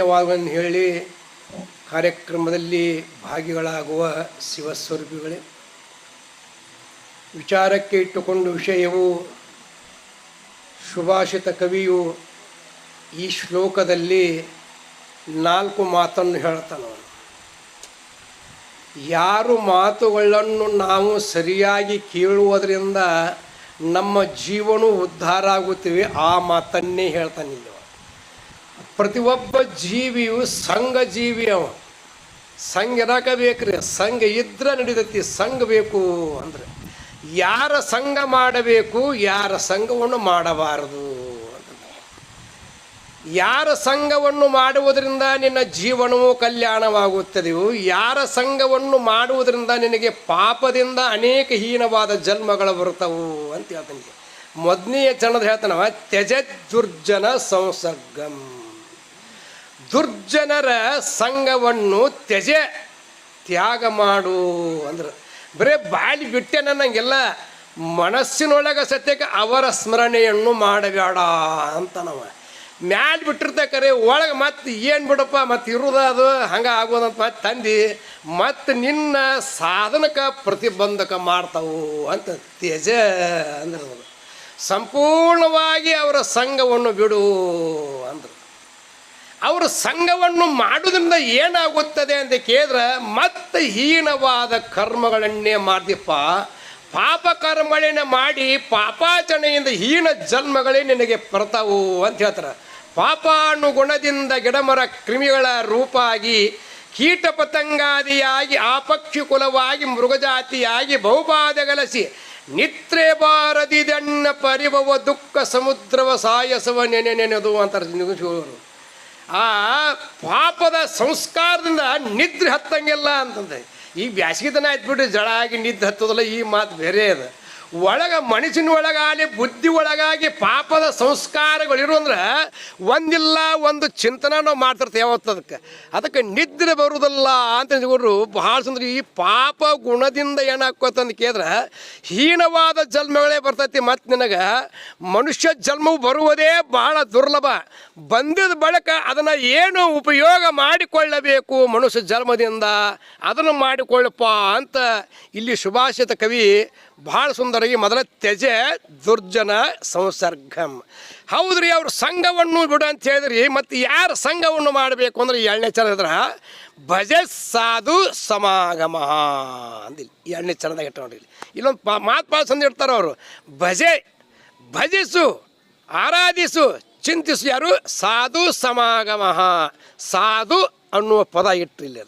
ಧನ್ಯವಾದವನ್ನು ಹೇಳಿ ಕಾರ್ಯಕ್ರಮದಲ್ಲಿ ಭಾಗಿಗಳಾಗುವ ಶಿವಸ್ವರೂಪಿಗಳೇ, ವಿಚಾರಕ್ಕೆ ಇಟ್ಟುಕೊಂಡು ವಿಷಯವು ಸುಭಾಷಿತ ಕವಿಯು ಈ ಶ್ಲೋಕದಲ್ಲಿ ನಾಲ್ಕು ಮಾತನ್ನು ಹೇಳ್ತಾನವನು ಯಾರು ಮಾತುಗಳನ್ನು ನಾವು ಸರಿಯಾಗಿ ಕೇಳುವುದರಿಂದ ನಮ್ಮ ಜೀವನ ಉದ್ಧಾರ ಆಗುತ್ತೇವೆ, ಆ ಮಾತನ್ನೇ ಹೇಳ್ತಾನೆ ಇಲ್ಲಿ ಅವ. ಪ್ರತಿಯೊಬ್ಬ ಜೀವಿಯು ಸಂಘ ಜೀವಿ ಅವ. ಸಂಘ ಇರಾಕಬೇಕ್ರಿ ಸಂಘ ಇದ್ರೆ ನಡೀತೈತಿ, ಸಂಘ ಬೇಕು ಅಂದ್ರೆ. ಯಾರ ಸಂಘ ಮಾಡಬೇಕು, ಯಾರ ಸಂಘವನ್ನು ಮಾಡಬಾರದು ಯಾರ ಸಂಘವನ್ನು ಮಾಡುವುದರಿಂದ ನಿನ್ನ ಜೀವನವು ಕಲ್ಯಾಣವಾಗುತ್ತದೆಯೋ, ಯಾರ ಸಂಘವನ್ನು ಮಾಡುವುದರಿಂದ ನಿನಗೆ ಪಾಪದಿಂದ ಅನೇಕ ಹೀನವಾದ ಜನ್ಮಗಳು ಬರುತ್ತವು ಅಂತ ಹೇಳ್ತಾನೆ. ಮೊದಲನೆಯ ಜನದ ಹೇಳ್ತಾನವ ತ್ಯಜ ದುರ್ಜನ ಸಂಸರ್ಗಂ. ದುರ್ಜನರ ಸಂಘವನ್ನು ತ್ಯಜೆ ತ್ಯಾಗ ಮಾಡು ಅಂದ್ರೆ. ಬರೇ ಬಾಳಿ ಬಿಟ್ಟೆ ನನಗೆಲ್ಲ ಮನಸ್ಸಿನೊಳಗೆ ಸತ್ಯಕ್ಕೆ ಅವರ ಸ್ಮರಣೆಯನ್ನು ಮಾಡಬೇಡ ಅಂತ ನಾವು ಮ್ಯಾಲ್ ಬಿಟ್ಟಿರ್ತಕ್ಕರೆ ಒಳಗೆ ಮತ್ತೆ ಏನು ಬಿಡಪ್ಪ, ಮತ್ತೆ ಇರುದ ಅದು, ಹಂಗೆ ಆಗೋದಂತ ಮತ್ತೆ ತಂದು, ಮತ್ತೆ ನಿನ್ನ ಸಾಧನಕ್ಕೆ ಪ್ರತಿಬಂಧಕ ಮಾಡ್ತಾವು ಅಂತ ತ್ಯಜ ಅಂದ್ರೆ. ಅದು. ಸಂಪೂರ್ಣವಾಗಿ ಅವರ ಸಂಘವನ್ನು ಬಿಡು ಅಂದರು. ಅವರು ಸಂಘವನ್ನು ಮಾಡೋದ್ರಿಂದ ಏನಾಗುತ್ತದೆ ಅಂತ ಕೇಳಿದ್ರೆ, ಮತ್ತೆ ಹೀನವಾದ ಕರ್ಮಗಳನ್ನೇ ಮಾಡ್ದಿಪ್ಪ. ಪಾಪ ಕರ್ಮಗಳನ್ನೇ ಮಾಡಿ ಪಾಪಾಚರಣೆಯಿಂದ ಹೀನ ಜನ್ಮಗಳೇ ನಿನಗೆ ಬರ್ತಾವು ಅಂತ ಹೇಳ್ತಾರೆ. ಪಾಪಾನುಗುಣದಿಂದ ಗಿಡಮರ ಕ್ರಿಮಿಗಳ ರೂಪಾಗಿ, ಕೀಟ ಪತಂಗಾದಿಯಾಗಿ, ಆಪಕ್ಷಿ ಕುಲವಾಗಿ, ಮೃಗಜಾತಿಯಾಗಿ ಬಹುಪಾದಗಲಸಿ ನಿತ್ರೆ ಬಾರದಿದಣ್ಣ ಪರಿಭವ ದುಃಖ ಸಮುದ್ರವ ಸಾಯಸವ ನೆನೆ ನೆನೆದು ಅಂತಾರೆ. ಆ ಪಾಪದ ಸಂಸ್ಕಾರದಿಂದ ನಿದ್ರೆ ಹತ್ತಂಗಿಲ್ಲ ಅಂತಂದೆ. ಈ ಬ್ಯಾಸಿಗೆ ದಿನ ಆಯ್ತು ಬಿಡ್ರಿ, ಜಳ ಆಗಿ ನಿದ್ದೆ ಹತ್ತದಲ್ಲ, ಈ ಮಾತು ಬೇರೆ ಅದ. ಒಳಗ ಮನುಷ್ಯನ ಒಳಗಾಗಲಿ, ಬುದ್ಧಿ ಒಳಗಾಗಿ ಪಾಪದ ಸಂಸ್ಕಾರಗಳಿರು ಅಂದ್ರೆ ಒಂದಿಲ್ಲ, ಒಂದು ಚಿಂತನ ನಾವು ಮಾಡ್ತಿರ್ತೇವೆ ಯಾವತ್ತು ಅದಕ್ಕೆ. ಅದಕ್ಕೆ ನಿದ್ರೆ ಬರುವುದಲ್ಲ ಅಂತ ಇವರು ಭಾಳ ಸುಂದರ ಈ ಪಾಪ ಗುಣದಿಂದ ಏನಾಗ್ಕೋತಂದು ಕೇಳಿದ್ರೆ, ಹೀನವಾದ ಜನ್ಮಗಳೇ ಬರ್ತೈತಿ. ಮತ್ತು ನಿನಗೆ ಮನುಷ್ಯ ಜನ್ಮವು ಬರುವುದೇ ಬಹಳ ದುರ್ಲಭ. ಬಂದಿದ ಬಳಿಕ ಅದನ್ನು ಏನು ಉಪಯೋಗ ಮಾಡಿಕೊಳ್ಳಬೇಕು ಮನುಷ್ಯ ಜನ್ಮದಿಂದ? ಅದನ್ನು ಮಾಡಿಕೊಳ್ಳಪ್ಪ ಅಂತ ಇಲ್ಲಿ ಸುಭಾಷಿತ ಕವಿ ಭಾಳ ಸುಂದರವಾಗಿ ಮೊದಲ ತ್ಯಜೆ ದುರ್ಜನ ಸಂಸರ್ಗಂ. ಹೌದ್ರಿ ಅವ್ರ ಸಂಘವನ್ನು ಬಿಡು ಅಂತ ಹೇಳಿದ್ರಿ, ಮತ್ತು ಯಾರು ಸಂಘವನ್ನು ಮಾಡಬೇಕು ಅಂದ್ರೆ ಎರಡನೇ ಚರ ಇದ್ರ ಭಜ ಸಾಧು ಸಮಾಗಮ ಅಂದಿಲ್ಲ ಎರಡನೇ ಚರಣದಾಗ ಇಟ್ಟು ನೋಡಿರಿ ಇಲ್ಲೊಂದು ಪಾ, ಮಾತು ಭಾಳ ಚಂದ ಇಡ್ತಾರೆ ಅವರು. ಭಜೆ, ಭಜಿಸು, ಆರಾಧಿಸು, ಚಿಂತಿಸು ಯಾರು? ಸಾಧು ಸಮಾಗಮ. ಸಾಧು ಅನ್ನುವ ಪದ ಇಟ್ಟು ಇಲ್ಲಿ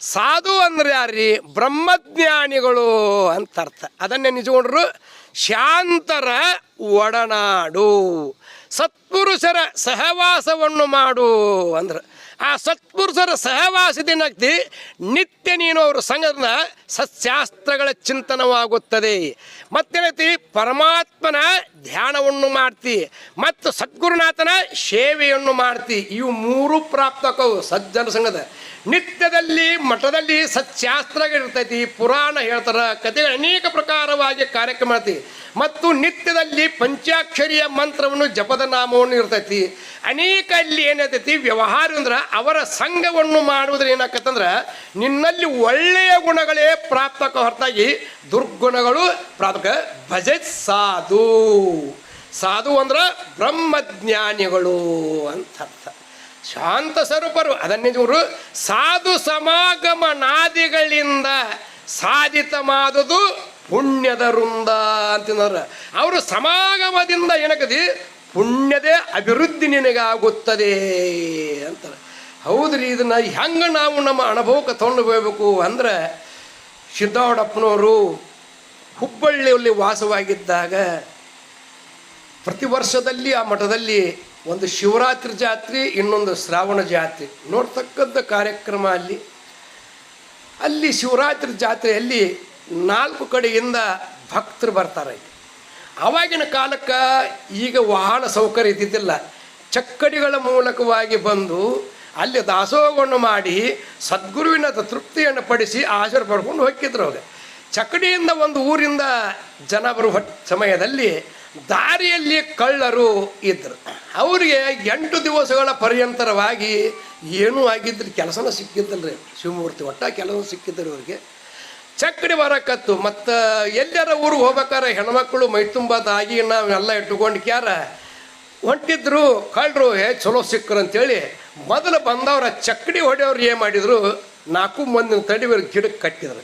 ಸಾಧು ಅಂದ್ರೆ ಯಾರ್ರಿ? ಬ್ರಹ್ಮಜ್ಞಾನಿಗಳು ಅಂತ ಅರ್ಥ. ಅದನ್ನೇ ನಿಜಗೊಂಡ್ರು ಶಾಂತರ ಒಡನಾಡು ಸತ್ಪುರುಷರ ಸಹವಾಸವನ್ನು ಮಾಡು ಅಂದ್ರೆ. ಆ ಸತ್ಪುರುಷರ ಸಹವಾಸದಿಂದ ನಿತ್ಯ ನೀನು ಅವರ ಸಂಘದಿಂದ ಸತ್ಯಾಸ್ತ್ರಗಳ ಚಿಂತನವಾಗುತ್ತದೆ. ಮತ್ತೇನೈತಿ? ಪರಮಾತ್ಮನ ಧ್ಯಾನವನ್ನು ಮಾಡ್ತಿ. ಮತ್ತು ಸದ್ಗುರುನಾಥನ ಸೇವೆಯನ್ನು ಮಾಡ್ತಿ. ಇವು ಮೂರು ಪ್ರಾಪ್ತಕವು ಸಜ್ಜನ ಸಂಘದ ನಿತ್ಯದಲ್ಲಿ, ಮಠದಲ್ಲಿ ಸತ್ಯಾಸ್ತ್ರಗಳಿರ್ತೈತಿ ಪುರಾಣ ಹೇಳ್ತಾರೆ. ಕಥೆಗಳು ಅನೇಕ ಪ್ರಕಾರವಾಗಿ ಕಾರ್ಯಕ್ರಮ ಮತ್ತು ನಿತ್ಯದಲ್ಲಿ ಪಂಚಾಕ್ಷರಿಯ ಮಂತ್ರವನ್ನು ಜಪದ ನಾಮವನ್ನು ಇರ್ತೈತಿ. ಅನೇಕ ಅಲ್ಲಿ ಏನಾಗ್ತೈತಿ ವ್ಯವಹಾರ ಅಂದ್ರೆ ಅವರ ಸಂಘವನ್ನು ಮಾಡುವುದ್ರ ಏನಾಕತ್ತಂದ್ರೆ, ನಿನ್ನಲ್ಲಿ ಒಳ್ಳೆಯ ಗುಣಗಳೇ ಪ್ರಾಪ್ತಕ ಹೊರತಾಗಿ ದುರ್ಗುಣಗಳು ಪ್ರಾಪ್ತಕ. ಭಜ ಸಾಧು. ಸಾಧು ಅಂದ್ರೆ ಬ್ರಹ್ಮಜ್ಞಾನಿಗಳು ಅಂತ ಅರ್ಥ. ಶಾಂತ ಸ್ವರೂಪರು, ಅದನ್ನೇ ಇವರು ಸಾಧು ಸಮಾಗಮ ನಾದಿಗಳಿಂದ ಸಾಧಿತ ಮಾದುದು ಪುಣ್ಯದ ವೃಂದ ಅಂತಂದ್ರೆ ಅವರು ಸಮಾಗಮದಿಂದ ಏನಕ್ಕದಿ ಪುಣ್ಯದೇ ಅಭಿವೃದ್ಧಿ ನಿನಗಾಗುತ್ತದೆ ಅಂತಾರೆ. ಹೌದ್ರಿ, ಇದನ್ನ ಹೆಂಗೆ ನಾವು ನಮ್ಮ ಅನುಭವಕ್ಕೆ ತೊಗೊಂಡು ಹೋಗ್ಬೇಕು ಅಂದ್ರೆ ಸಿದ್ದಾವಡಪ್ಪನವರು ಹುಬ್ಬಳ್ಳಿಯಲ್ಲಿ ವಾಸವಾಗಿದ್ದಾಗ ಪ್ರತಿ ವರ್ಷದಲ್ಲಿ ಆ ಮಠದಲ್ಲಿ ಒಂದು ಶಿವರಾತ್ರಿ ಜಾತ್ರೆ, ಇನ್ನೊಂದು ಶ್ರಾವಣ ಜಾತ್ರೆ. ನೋಡ್ತಕ್ಕಂಥ ಕಾರ್ಯಕ್ರಮ ಅಲ್ಲಿ. ಅಲ್ಲಿ ಶಿವರಾತ್ರಿ ಜಾತ್ರೆಯಲ್ಲಿ ನಾಲ್ಕು ಕಡೆಯಿಂದ ಭಕ್ತರು ಬರ್ತಾರೆ. ಆವಾಗಿನ ಕಾಲಕ್ಕೆ ಈಗ ವಾಹನ ಸೌಕರ್ಯ ಇದ್ದಿದ್ದಿಲ್ಲ. ಚಕ್ಕಡಿಗಳ ಮೂಲಕವಾಗಿ ಬಂದು ಅಲ್ಲಿ ದಾಸೋಹವನ್ನು ಮಾಡಿ ಸದ್ಗುರುವಿನ ತೃಪ್ತಿಯನ್ನು ಪಡಿಸಿ ಆಶೀರ್ವಾದ ಪಡ್ಕೊಂಡು ಹೋಗಿದ್ರು ಅವ್ರಿಗೆ ಚಕ್ಕಡಿಯಿಂದ ಒಂದು ಊರಿಂದ ಜನ ಬರುವ ಸಮಯದಲ್ಲಿ ದಾರಿಯಲ್ಲಿ ಕಳ್ಳರು ಇದ್ದರು ಅವರಿಗೆ ಎಂಟು ದಿವಸಗಳ ಪರ್ಯಂತರವಾಗಿ ಏನೂ ಆಗಿದ್ರಿ ಕೆಲಸನ ಸಿಕ್ಕಿದ್ದಲ್ರಿ. ಶಿವಮೂರ್ತಿ ಒಟ್ಟ ಕೆಲಸ ಸಿಕ್ಕಿದ್ರಿ ಅವ್ರಿಗೆ. ಚಕ್ಕಡಿ ಬರಕತ್ತು ಮತ್ತು ಎಲ್ಲರ ಊರಿಗೆ ಹೋಗ್ಬೇಕಾರೆ ಹೆಣ್ಮಕ್ಳು ಮೈ ತುಂಬ ದಾಗಿ ನಾವೆಲ್ಲ ಇಟ್ಟುಕೊಂಡು ಕ್ಯಾರ ಹೊಂಟಿದ್ರು ಕಳ್ಳರು ಹೇ, ಚಲೋ ಸಿಕ್ಕರು ಅಂತೇಳಿ ಮೊದಲು ಬಂದವರ ಚಕ್ಕಡಿ ಹೊಡೆಯವ್ರು ಏನು ಮಾಡಿದ್ರು, ನಾಲ್ಕು ಮಂದಿ ತಡಿವರು ಗಿಡಕ್ಕೆ ಕಟ್ಟಿದ್ರು.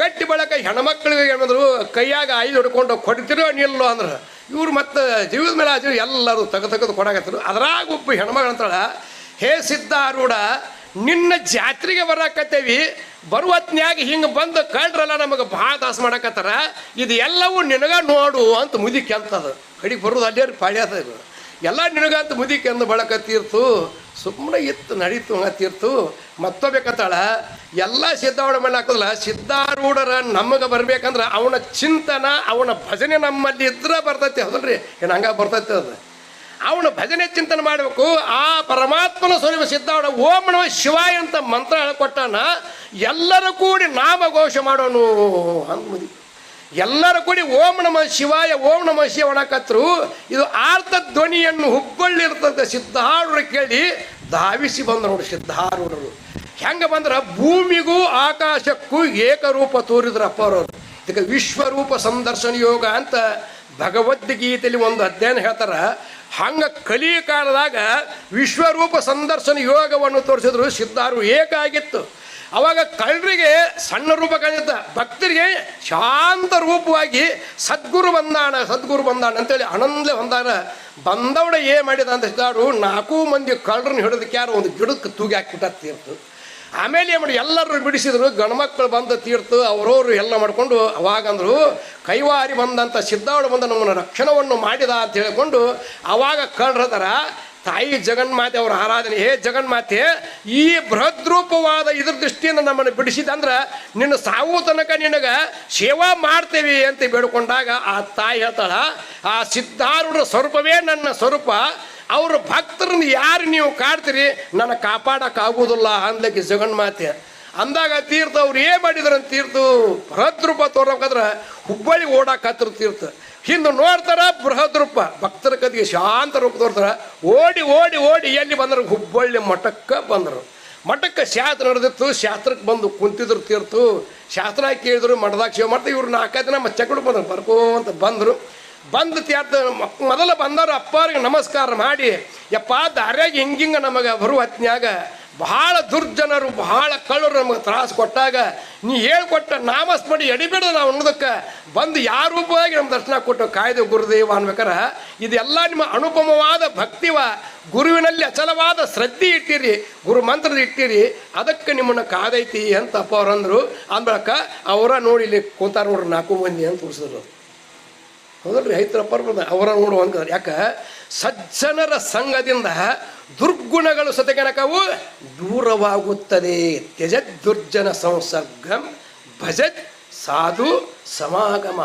ಕಟ್ಟಿ ಬಳಕ ಹೆಣ್ಮಕ್ಳಿಗೆ ಏನಾದ್ರು ಕೈಯಾಗ ಐದು ಹೊಡ್ಕೊಂಡು ಕೊಡ್ತಿರೋ ನಿಲ್ಲೋ ಅಂದ್ರೆ. ಇವ್ರು ಮತ್ತು ಜೀವದ ಮೇಲೆ ಆಚೆ ಎಲ್ಲರೂ ತೆಗೆದು ತೆಗೆದು ಕೊಡಾಕತ್ತರು ಅದ್ರಾಗ ಒಬ್ಬ ಹೆಣ್ಮಗಳು ಅಂತಾಳ, ಹೇ ಸಿದ್ಧಾರೂಢ ನಿನ್ನ ಜಾತ್ರೆಗೆ ಬರಾಕತ್ತೇವಿ, ಬರುವತ್ನ್ಯಾಗ ಹಿಂಗೆ ಬಂದು ಕಳ್ರಲ್ಲ ನಮಗೆ ಭಾಳ ದಾಸ ಮಾಡಕತ್ತಾರ ಇದು ಎಲ್ಲವೂ ನಿನಗ ನೋಡು ಅಂತ ಮುದಿ ಕೇಳ್ತದ ಕಡಿಗೆ ಬರೋದು ಅಲ್ಲೇ ಪಾಳ್ಯದ ಇದು. ಎಲ್ಲ ನಿನಗಂತ ಮುದಿಕೆ ಅಂದು ಬಳಕ ತೀರ್ತು ಸುಮ್ಮನೆ ಇತ್ತು ನಡೀತು ಹಂಗ ತೀರ್ತು. ಮತ್ತೊಬೇಕತ್ತಾಳ ಎಲ್ಲ ಸಿದ್ಧಾವಣ ಮೇಲೆ ಹಾಕಲ್ಲ ಸಿದ್ಧಾರೂಢರ ನಮಗೆ ಬರ್ಬೇಕಂದ್ರೆ ಅವನ ಚಿಂತನ, ಅವನ ಭಜನೆ ನಮ್ಮಲ್ಲಿ ಇದ್ರೆ ಬರ್ತೈತಿ, ಹೌದಲ್ರಿ? ಏನು ಹಂಗ ಬರ್ತೈತಿ ಅದು? ಅವನು ಭಜನೆ ಚಿಂತನೆ ಮಾಡಬೇಕು, ಆ ಪರಮಾತ್ಮನ ಸ್ವರೂಪ ಸಿದ್ಧಾವಣ ಓಂ ನಮ ಶಿವಾಯ ಅಂತ ಮಂತ್ರ ಹೇಳ್ಕೊಟ್ಟಾನ, ಎಲ್ಲರೂ ಕೂಡಿ ನಾಮಘೋಷ ಮಾಡೋನು ಅಂತ ಮುದಿ. ಎಲ್ಲರೂ ಕೂಡಿ ಓಂ ನಮ ಶಿವಾಯ, ಓಂ ನಮ ಶಿವ ಒಣಕತ್ರು ಇದು ಆರ್ತ ಧ್ವನಿಯನ್ನು ಹುಬ್ಬಳ್ಳಿರ್ತಂತೆ ಸಿದ್ಧಾರೂಢರು ಕೇಳಿ ಧಾವಿಸಿ ಬಂದರು ನೋಡಿ ಸಿದ್ಧಾರೂಢರು. ಹೆಂಗೆ ಬಂದ್ರೆ ಭೂಮಿಗೂ ಆಕಾಶಕ್ಕೂ ಏಕರೂಪ ತೋರಿದ್ರು ಅವರು ಇದಕ್ಕೆ ವಿಶ್ವರೂಪ ಸಂದರ್ಶನ ಯೋಗ ಅಂತ ಭಗವದ್ಗೀತೆಯಲ್ಲಿ ಒಂದು ಅಧ್ಯಯನ ಹೇಳ್ತಾರೆ. ಹಂಗ ಕಲಿಯ ಕಾಲದಾಗ ವಿಶ್ವರೂಪ ಸಂದರ್ಶನ ಯೋಗವನ್ನು ತೋರಿಸಿದ್ರು ಸಿದ್ಧಾರು ಏಕಾಗಿತ್ತು. ಅವಾಗ ಕಳ್ಳರಿಗೆ ಸಣ್ಣ ರೂಪ ಕಾಣಿತ್ತ ಭಕ್ತರಿಗೆ ಶಾಂತ ರೂಪವಾಗಿ ಸದ್ಗುರು ಬಂದಾಣ ಸದ್ಗುರು ಬಂದಾಣ ಅಂತೇಳಿ ಆನಂದಲೆ ಬಂದಾನ ಬಂದವಡ ಏನು ಮಾಡಿದ ಅಂತ ಹೇಳಿದಾರು, ನಾಲ್ಕು ಮಂದಿ ಕಳ್ಳರನ್ನ ಹಿಡಿದಕ್ಕೆ ಯಾರು ಒಂದು ಗಿಡಕ್ಕೆ ತೂಗಿ ಹಾಕಿಬಿಟ್ಟ ತೀರ್ತು ಆಮೇಲೆ ಏನು ಮಾಡಿ ಎಲ್ಲರೂ ಬಿಡಿಸಿದ್ರು ಗಂಡ್ಮಕ್ಳು ಬಂದು ತೀರ್ತು ಅವರವರು ಎಲ್ಲ ಮಾಡಿಕೊಂಡು ಅವಾಗಂದ್ರು ಕೈವಾರಿ ಬಂದಂಥ ಸಿದ್ಧಾವಳು ಬಂದ ನಮ್ಮನ್ನು ರಕ್ಷಣವನ್ನು ಮಾಡಿದ ಅಂತ ಹೇಳಿಕೊಂಡು ಅವಾಗ ಕಳ್ರದರ ತಾಯಿ ಜಗನ್ಮಾತೆ ಅವರ ಆರಾಧನೆ. ಹೇ ಜಗನ್ಮಾತೆ, ಈ ಬೃಹದ್ರೂಪವಾದ ಇದ್ರ ದೃಷ್ಟಿಯಿಂದ ನಮ್ಮನ್ನು ಬಿಡಿಸಿದಂದ್ರೆ ನಿನ್ನ ಸಾವು ತನಕ ನಿನಗೆ ಸೇವಾ ಮಾಡ್ತೇವೆ ಅಂತ ಬೇಡ್ಕೊಂಡಾಗ ಆ ತಾಯಿ ಹೇಳ್ತಾಳ, ಆ ಸಿದ್ಧಾರೂಢ ಸ್ವರೂಪವೇ ನನ್ನ ಸ್ವರೂಪ. ಅವ್ರ ಭಕ್ತರನ್ನು ಯಾರು ನೀವು ಕಾಡ್ತೀರಿ? ನನ್ನ ಕಾಪಾಡೋಕ್ಕಾಗುವುದಿಲ್ಲ ಅಂದಕ್ಕೆ ಜಗನ್ಮಾತೆ ಅಂದಾಗ ತೀರ್ಥ ಅವ್ರು ಏನು ಮಾಡಿದ್ರು ಅಂತ ತೀರ್ತು ಬೃಹದ್ರೂಪ ತೋರ್ಬೇಕಾದ್ರೆ ಹುಬ್ಬಳ್ಳಿ ಓಡಾಕತ್ರ ತೀರ್ಥ. ಹಿಂದೆ ನೋಡ್ತಾರ ಬೃಹದ್ರೂಪ ಭಕ್ತರ ಕದಿಗೆ ಶಾಂತ ರೂಪ ತೋರ್ತಾರ. ಓಡಿ ಓಡಿ ಓಡಿ ಎಲ್ಲಿ ಬಂದರು? ಹುಬ್ಬಳ್ಳಿ ಮಠಕ್ಕೆ ಬಂದರು. ಮಠಕ್ಕೆ ಶಾಸ್ತ್ರ ನಡೆದಿತ್ತು. ಶಾಸ್ತ್ರಕ್ಕೆ ಬಂದು ಕುಂತಿದ್ರು, ತೀರ್ತು. ಶಾಸ್ತ್ರ ಕೇಳಿದ್ರು, ಮಠದಾಗ ಶಿವ ಮಾಡ್ತಾ ಇವ್ರು ನಾಲ್ಕೈದು ದಿನ ಚಕಡು ಬಂದರು. ಬರ್ಕೋಂತ ಬಂದರು. ಬಂದು ತೀರ್ಥ ಮೊದಲು ಬಂದವರು ಅಪ್ಪವ್ರಿಗೆ ನಮಸ್ಕಾರ ಮಾಡಿ, ಯಪ್ಪ ದಾರ್ಯಾಗ ಹಿಂಗಿಂಗ ನಮಗೆ ಬರುವ ಹೊತ್ನ್ಯಾಗ ಬಹಳ ದುರ್ಜನರು, ಬಹಳ ಕಳ್ಳರು ನಮಗೆ ತ್ರಾಸು ಕೊಟ್ಟಾಗ ನೀ ಹೇಳ್ಕೊಟ್ಟ ನಾಮಸ್ಮಡಿ ಎಡಿಬೇಡ ನಾವು ಅನ್ನೋದಕ್ಕೆ ಬಂದು ಯಾರ ನಮ್ಮ ದರ್ಶನ ಕೊಟ್ಟು ಕಾಯ್ದೆ ಗುರುದೇವ ಅನ್ಬೇಕಾರೆ, ಇದೆಲ್ಲ ನಿಮ್ಮ ಅನುಪಮವಾದ ಭಕ್ತಿವ ಗುರುವಿನಲ್ಲಿ ಅಚಲವಾದ ಶ್ರದ್ಧೆ ಇಟ್ಟಿರಿ, ಗುರು ಮಂತ್ರದ ಇಟ್ಟಿರಿ, ಅದಕ್ಕೆ ನಿಮ್ಮನ್ನು ಕಾದೈತಿ ಅಂತ ಅಪ್ಪ ಅವ್ರು ಅಂದರು. ಅಂದ್ಬಳಕ ಅವರ ನೋಡಿ ಇಲ್ಲಿ ಕೂತಾರ ನೋಡ್ರಿ ನಾಲ್ಕು ಮಂದಿ ಅಂತ ತೋರಿಸಿದ್ರು ಹೌದಲ್ರಿ ರೈತರ ಪರ್ವದ ಅವರ ನೋಡುವಂತ ಯಾಕೆ? ಸಜ್ಜನರ ಸಂಘದಿಂದ ದುರ್ಗುಣಗಳು ಸತಗನಕವು ದೂರವಾಗುತ್ತದೆ. ತ್ಯಜತ್ ದುರ್ಜನ ಸಂಸರ್ಗಂ ಭಜತ್ ಸಾಧು ಸಮಾಗಮ.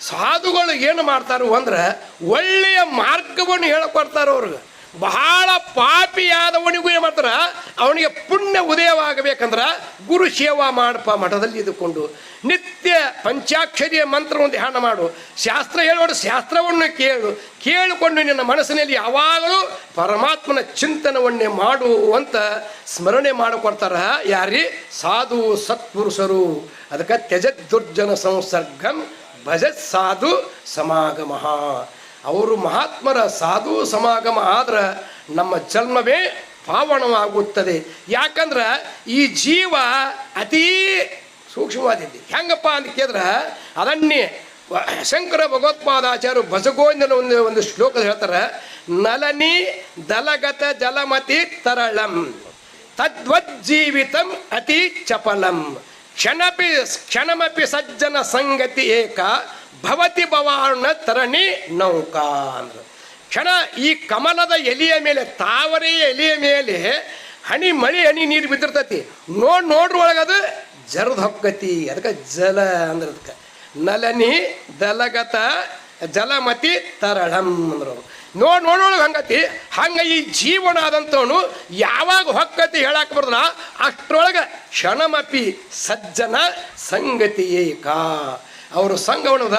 ಸಾಧುಗಳು ಏನು ಮಾಡ್ತಾರು ಅಂದ್ರೆ ಒಳ್ಳೆಯ ಮಾರ್ಗವನ್ನು ಹೇಳಿಕೊಡ್ತಾರೆ ಅವ್ರಿಗೆ. ಬಹಳ ಪಾಪಿಯಾದವನಿಗೂ ಏನು ಮಾಡ್ತಾರ? ಅವನಿಗೆ ಪುಣ್ಯ ಉದಯವಾಗಬೇಕಂದ್ರೆ ಗುರು ಸೇವಾ ಮಾಡಪ್ಪ ಮಠದಲ್ಲಿ ಇದ್ದುಕೊಂಡು ನಿತ್ಯ ಪಂಚಾಕ್ಷರಿಯ ಮಂತ್ರವನ್ನು ಧ್ಯಾನ ಮಾಡು. ಶಾಸ್ತ್ರ ಹೇಳೋಡು, ಶಾಸ್ತ್ರವನ್ನು ಕೇಳು. ಕೇಳಿಕೊಂಡು ನಿನ್ನ ಮನಸ್ಸಿನಲ್ಲಿ ಯಾವಾಗಲೂ ಪರಮಾತ್ಮನ ಚಿಂತನವನ್ನೇ ಮಾಡು ಅಂತ ಸ್ಮರಣೆ ಮಾಡಿಕೊಡ್ತಾರ. ಯಾರಿ? ಸಾಧು ಸತ್ಪುರುಷರು. ಅದಕ್ಕೆ ತ್ಯಜದ್ ದುರ್ಜನ ಸಂಸರ್ಗಂ ಭಜತ್ ಸಾಧು ಸಮಾಗಮ. ಅವರು ಮಹಾತ್ಮರ ಸಾಧು ಸಮಾಗಮ ಆದ್ರೆ ನಮ್ಮ ಜನ್ಮವೇ ಪಾವಣವಾಗುತ್ತದೆ ಯಾಕಂದ್ರೆ ಈ ಜೀವ ಅತೀ ಸೂಕ್ಷ್ಮವಾದಿದ್ದು. ಹೆಂಗಪ್ಪ ಅಂತ ಕೇಳಿದ್ರೆ ಅದನ್ನೇ ಶಂಕರ ಭಗವತ್ಪಾದಾಚಾರ್ಯರು ಬಸಗೋವಿಂದನ ಒಂದು ಒಂದು ಶ್ಲೋಕ ಹೇಳ್ತಾರೆ, ನಲನಿ ದಲಗತ ಜಲಮತಿ ತರಳಂ, ತದ್ವಜ್ಜೀವಿತಂ ಅತಿ ಚಪಲಂ, ಕ್ಷಣಪಿ, ಕ್ಷಣಮಪಿ ಸಜ್ಜನ ಸಂಗತಿ ಏಕ ಭವತಿ ಭವಾನ ತರಣಿ ನೌಕಾ ಅಂದ್ರ. ಕ್ಷಣ ಈ ಕಮಲದ ಎಲೆಯ ಮೇಲೆ ತಾವರೆ ಎಲೆಯ ಮೇಲೆ ಹನಿ ಮಳಿ, ಹನಿ ನೀರು ಬಿದ್ದಿರ್ತತಿ. ನೋಡ್ ನೋಡ್ರ ಒಳಗದು ಜರದ ಹೊಕ್ಕತಿ. ಅದಕ್ಕೆ ಜಲ ಅಂದ್ರ ಅದಕ್ಕೆ. ನಲನಿ, ದಲಗತ, ಜಲಮತಿ ತರಳಂ ಅಂದ್ರು. ನೋಡ್ ನೋಡೋಳಗೆ ಹಂಗತಿ. ಹಂಗ ಈ ಜೀವನ ಆದಂಥವನು ಯಾವಾಗ ಹೊಕ್ಕತಿ ಹೇಳಕ್ಕೆ ಬರ್ದ ಅಷ್ಟರೊಳಗೆ ಕ್ಷಣಮಪಿ ಸಜ್ಜನ ಸಂಗತಿ ಏಕ. ಅವರು ಸಂಘವನದ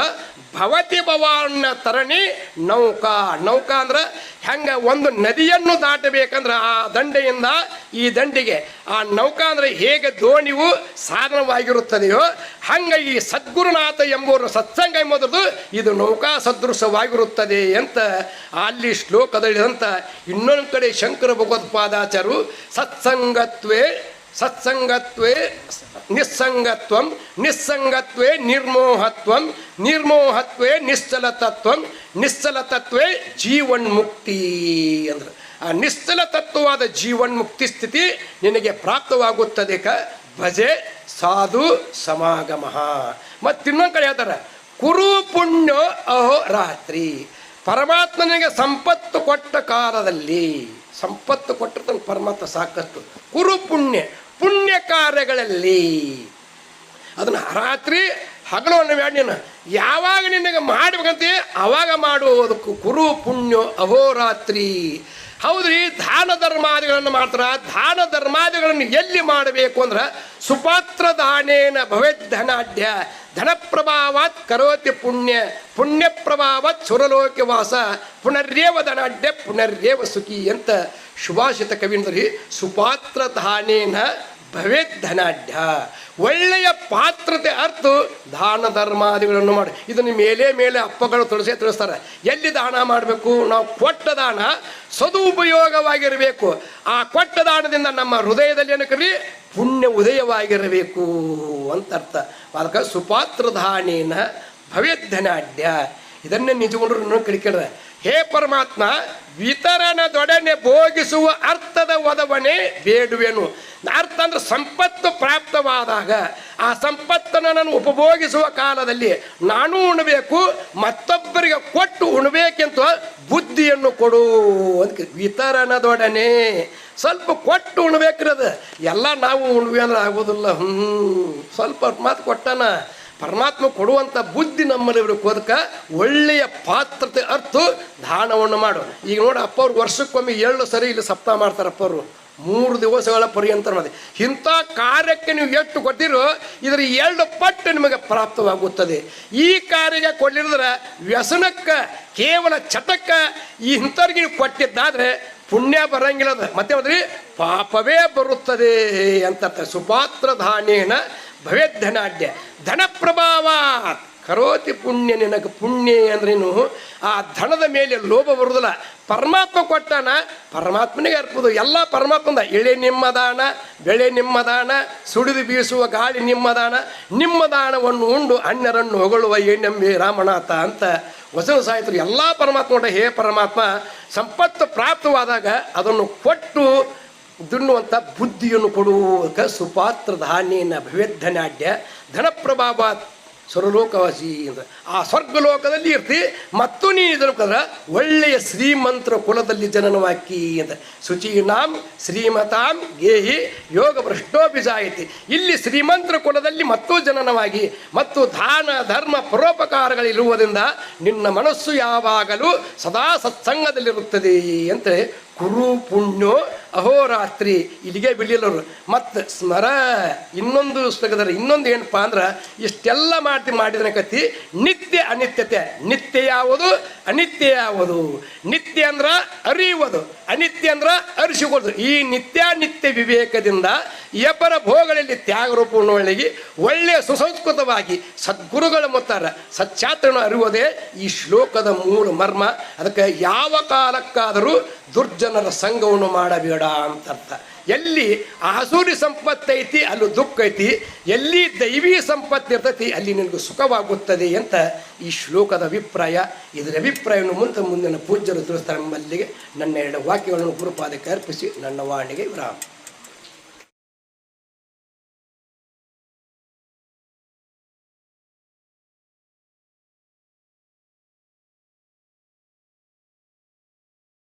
ಭವತಿ ಭವಾನ ತರಣಿ ನೌಕಾ. ನೌಕಾ ಅಂದ್ರೆ ಹೆಂಗೆ ಒಂದು ನದಿಯನ್ನು ದಾಟಬೇಕಂದ್ರೆ ಆ ದಂಡೆಯಿಂದ ಈ ದಂಡಿಗೆ. ಆ ನೌಕಾ ಅಂದರೆ ಹೇಗೆ ದೋಣಿವು ಸಾಧನವಾಗಿರುತ್ತದೆಯೋ, ಹಂಗೆ ಈ ಸದ್ಗುರುನಾಥ ಎಂಬುವರು ಸತ್ಸಂಗ ಎಂಬುದು ಇದು ನೌಕಾ ಸದೃಶವಾಗಿರುತ್ತದೆ ಅಂತ ಅಲ್ಲಿ ಶ್ಲೋಕದಲ್ಲಿದಂತ ಇನ್ನೊಂದು ಕಡೆ ಶಂಕರ ಭಗವತ್ಪಾದಾಚಾರ್ಯರು ಸತ್ಸಂಗತ್ವೇ ಸತ್ಸಂಗತ್ವೇ ನಿಸ್ಸಂಗತ್ವಂ, ನಿಸ್ಸಂಗತ್ವೇ ನಿರ್ಮೋಹತ್ವಂ, ನಿರ್ಮೋಹತ್ವೇ ನಿಶ್ಚಲತತ್ವಂ, ನಿಶ್ಚಲತತ್ವೇ ಜೀವನ್ಮುಕ್ತಿ ಅಂದ್ರೆ. ಆ ನಿಶ್ಚಲ ತತ್ವವಾದ ಜೀವನ್ಮುಕ್ತಿ ಸ್ಥಿತಿ ನಿನಗೆ ಪ್ರಾಪ್ತವಾಗುತ್ತದೆ ಕ ಭಜೆ, ಸಾಧು, ಸಮಾಗಮ. ಮತ್ತು ಇನ್ನೊಂದು ಕಡೆ ಹೇಳ್ತಾರೆ, ಕುರು ಪುಣ್ಯ ಅಹೋ ರಾತ್ರಿ. ಪರಮಾತ್ಮನಿಗೆ ಸಂಪತ್ತು ಕೊಟ್ಟ ಕಾಲದಲ್ಲಿ ಸಂಪತ್ತು ಕೊಟ್ಟಿರ್ತಾನೆ ಪರಮಾತ್ಮ ಸಾಕಷ್ಟು. ಕುರು ಪುಣ್ಯ ಪುಣ್ಯ ಕಾರ್ಯಗಳಲ್ಲಿ ಅದನ್ನು ರಾತ್ರಿ ಹಗಲು ಅನ್ನ ನೀನು ಯಾವಾಗ ನಿನಗೆ ಮಾಡ್ಬೇಕಂತೆ ಅವಾಗ ಮಾಡುವುದಕ್ಕೂ ಕುರು ಪುಣ್ಯ, ಅಹೋರಾತ್ರಿ. ಹೌದ್ರಿ ದಾನ ಧರ್ಮಾದಿಗಳನ್ನು ಮಾಡ್ತಾರ ದಾನ ಧರ್ಮಾದಿಗಳನ್ನು ಎಲ್ಲಿ ಮಾಡಬೇಕು ಅಂದ್ರೆ ಸುಪಾತ್ರ ದಾನೇನ ಭವೇತ್ ಧನಾಢ್ಯ ಧನ ಕರೋತಿ ಪುಣ್ಯ ಪುಣ್ಯ ಪ್ರಭಾವತ್ ಸುರಲೋಕ ವಾಸ, ಪುನರ್ಯೇವ ಧನಾಢ್ಯ, ಪುನರ್ಯೇವ ಸುಖಿ ಅಂತ ಸುಭಾಷಿತ ಕವೀಂದ್ರಿ ಸುಪಾತ್ರ ದಾನೇನ ಭವೇದ್ ಧನಾಢ್ಯ ಒಳ್ಳೆಯ ಪಾತ್ರತೆ ಅರ್ಥ ದಾನ ಧರ್ಮಾದಿಗಳನ್ನು ಮಾಡಿ. ಇದನ್ನು ಮೇಲೆ ಮೇಲೆ ಅಪ್ಪಗಳು ತಿಳಿಸೇ ತಿಳಿಸ್ತಾರೆ. ಎಲ್ಲಿ ದಾನ ಮಾಡಬೇಕು? ನಾವು ಕೊಟ್ಟ ದಾನ ಸದುಪಯೋಗವಾಗಿರಬೇಕು. ಆ ಕೊಟ್ಟ ದಾನದಿಂದ ನಮ್ಮ ಹೃದಯದಲ್ಲಿ ಏನಕ್ಕರಿ ಪುಣ್ಯ ಉದಯವಾಗಿರಬೇಕು ಅಂತ ಅರ್ಥ. ಅದಕ್ಕೆ ಸುಪಾತ್ರ ದಾನೇನ ಭವೇತ್ ಧನಾಢ್ಯ ಇದನ್ನೇ ನಿಜಗೊಂಡ್ರು ಕಲಿಕ್ಯಾರ ಹೇ ಪರಮಾತ್ಮ ವಿತರಣದೊಡನೆ ಭೋಗಿಸುವ ಅರ್ಥದ ಒದವನೆ ಬೇಡುವೆನು. ಅರ್ಥ ಅಂದ್ರೆ ಸಂಪತ್ತು ಪ್ರಾಪ್ತವಾದಾಗ, ಆ ಸಂಪತ್ತನ್ನು ನಾನು ಉಪಭೋಗಿಸುವ ಕಾಲದಲ್ಲಿ ನಾನು ಉಣಬೇಕು, ಮತ್ತೊಬ್ಬರಿಗೆ ಕೊಟ್ಟು ಉಣಬೇಕೆಂತ ಬುದ್ಧಿಯನ್ನು ಕೊಡು ಅಂತ ವಿತರಣದೊಡನೆ ಸ್ವಲ್ಪ ಕೊಟ್ಟು ಉಣಬೇಕ್ರದ ಎಲ್ಲ ನಾವು ಉಣ್ವಿ ಅಂದ್ರೆ ಆಗೋದಿಲ್ಲ. ಹ್ಞೂ ಸ್ವಲ್ಪ ಮಾತು ಕೊಟ್ಟಾನ. ಪರಮಾತ್ಮ ಕೊಡುವಂಥ ಬುದ್ಧಿ ನಮ್ಮಲ್ಲಿ ಇರಬೇಕು ಒಳ್ಳೆಯ ಪಾತ್ರತೆ ಅರ್ಥ ದಾನವನ್ನು ಮಾಡು ಈಗ ನೋಡಿ ಅಪ್ಪ ವರ್ಷಕ್ಕೊಮ್ಮೆ ಏಳು ಸರಿ ಇಲ್ಲಿ ಸಪ್ತಾಹ ಮಾಡ್ತಾರೆ ಅಪ್ಪವರು ಮೂರು ದಿವಸಗಳ ಪರ್ಯಂತ ಮಾಡಿ ಇಂಥ ಕಾರ್ಯಕ್ಕೆ ನೀವು ಎಷ್ಟು ಕೊಟ್ಟಿರೋ ಇದರ ಎರಡು ಪಟ್ಟು ನಿಮಗೆ ಪ್ರಾಪ್ತವಾಗುತ್ತದೆ ಈ ಕಾರ್ಯಕ್ಕೆ ಕೊಟ್ಟಿರಿದ್ರೆ ವ್ಯಸನಕ್ಕೆ, ಕೇವಲ ಚಟಕ್ಕೆ ಈ ಇಂಥವ್ರಿಗೆ ನೀವು ಕೊಟ್ಟಿದ್ದಾದ್ರೆ ಪುಣ್ಯ ಬರಂಗಿಲ್ಲ. ಮತ್ತೆ ಹೋದ್ರಿ ಪಾಪವೇ ಬರುತ್ತದೆ ಅಂತ. ಸುಪಾತ್ರ ಧಾನ್ಯೇನ ಭವೇಧನಾಢ್ಯ ಧನ ಪ್ರಭಾವ ಕರೋತಿ ಪುಣ್ಯ ನಿನಗೆ ಪುಣ್ಯ ಅಂದ್ರೇನು? ಆ ಧನದ ಮೇಲೆ ಲೋಭ ಬರುವುದಿಲ್ಲ ಪರಮಾತ್ಮ ಕೊಟ್ಟಾನ, ಪರಮಾತ್ಮನಿಗೆ ಅರ್ಪದು. ಎಲ್ಲ ಪರಮಾತ್ಮದ ಎಳೆ ನಿಮ್ಮ ದಾನ, ಬೆಳೆ ನಿಮ್ಮ ದಾನ, ಸುಡಿದು ಬೀಸುವ ಗಾಳಿ ನಿಮ್ಮ ದಾನ, ನಿಮ್ಮ ದಾನವನ್ನು ಉಂಡು ಅಣ್ಣರನ್ನು ಹೊಗಳುವ ಏನೆಂಬೆ ರಾಮನಾಥ ಅಂತ ವಚನ ಸಾಹಿತ್ಯರು ಎಲ್ಲ ಪರಮಾತ್ಮ ಹೇ ಪರಮಾತ್ಮ, ಸಂಪತ್ತು ಪ್ರಾಪ್ತವಾದಾಗ ಅದನ್ನು ಕೊಟ್ಟು ದುನ್ನುವಂಥ ಬುದ್ಧಿಯನ್ನು ಕೊಡುವಕ ಸುಪಾತ್ರ ಧಾನ್ಯನ ಭವೇಧನಾಢ್ಯ ಧನಪ್ರಭಾವ ಸ್ವರಲೋಕವಾಸಿ ಅಂತ ಆ ಸ್ವರ್ಗಲೋಕದಲ್ಲಿ ಇರ್ತಿ, ಮತ್ತು ನೀ ಇದನ್ನು ಕದ್ರ ಒಳ್ಳೆಯ ಶ್ರೀಮಂತ್ರ ಕುಲದಲ್ಲಿ ಜನನವಾಕಿ ಅಂತ ಶುಚೀನಾಂ ಶ್ರೀಮತಾಂ ಗೇಹಿ ಯೋಗ ಭ್ರಷ್ಟೋಭಿಜಾಯಿತಿ. ಇಲ್ಲಿ ಶ್ರೀಮಂತ್ರ ಕುಲದಲ್ಲಿ ಮತ್ತೂ ಜನನವಾಗಿ, ಮತ್ತು ದಾನ ಧರ್ಮ ಪರೋಪಕಾರಗಳಿರುವುದರಿಂದ ನಿನ್ನ ಮನಸ್ಸು ಯಾವಾಗಲೂ ಸದಾ ಸತ್ಸಂಗದಲ್ಲಿರುತ್ತದೆ ಅಂತ ಕುರು ಪುಣ್ಯೋ ಅಹೋರಾತ್ರಿ. ಇಲ್ಲಿಗೆ ಬಿಡಲಿಲ್ಲರು. ಮತ್ತು ಸ್ಮರ, ಇನ್ನೊಂದು ಪುಸ್ತಕದಲ್ಲಿ ಇನ್ನೊಂದು ಏನಪ್ಪ ಅಂದ್ರೆ, ಇಷ್ಟೆಲ್ಲ ಮಾಡ್ತಿ ಮಾಡಿದ ಕತಿ ನಿತ್ಯ ಅನಿತ್ಯತೆ. ನಿತ್ಯ ಯಾವುದು? ಅನಿತ್ಯ ಯಾವುದು? ನಿತ್ಯ ಅಂದ್ರೆ ಅರಿಯುವುದು. ಅನಿತ್ಯ ಅಂದ್ರೆ ಅರಿಸಿಕೊಳ್ಳೋದು ಈ ನಿತ್ಯ ನಿತ್ಯ ವಿವೇಕದಿಂದ ಎಬ್ಬರ ಭೋಗಗಳಲ್ಲಿ ತ್ಯಾಗ ರೂಪವಾಗಿ ಒಳ್ಳೆಯ ಸುಸಂಸ್ಕೃತವಾಗಿ ಸದ್ಗುರುಗಳ ಮುತ್ತಾರ. ಸಚ್ಚಾತ್ರನ ಅರಿಯೋದೇ ಈ ಶ್ಲೋಕದ ಮೂಲ ಮರ್ಮ. ಅದಕ್ಕೆ ಯಾವ ಕಾಲಕ್ಕಾದರೂ ದುರ್ಜನರ ಸಂಘವನ್ನು ಮಾಡಬೇಡ ಅಂತ ಅರ್ಥ ಎಲ್ಲಿ ಆಸೂರಿ ಸಂಪತ್ತೈತಿ ಅಲ್ಲಿ ದುಃಖ ಐತಿ, ಎಲ್ಲಿ ದೈವಿ ಸಂಪತ್ತು ಇರ್ತೈತಿ, ಅಲ್ಲಿ ನಿನಗೆ ಸುಖವಾಗುತ್ತದೆ ಅಂತ ಈ ಶ್ಲೋಕದ ಅಭಿಪ್ರಾಯ. ಇದರ ಅಭಿಪ್ರಾಯವನ್ನು ಮುಂದೆ ಮುಂದಿನ ಪೂಜ್ಯರು ತಿಳಿಸ್ತಾರೆ ನಮ್ಮಲ್ಲಿಗೆ. ನನ್ನ ಎರಡು ವಾಕ್ಯಗಳನ್ನು ಗುರುಪಾದಕ್ಕೆ ಅರ್ಪಿಸಿ, ನನ್ನ ವಾಣಿಗೆ ವಿರಾಮ.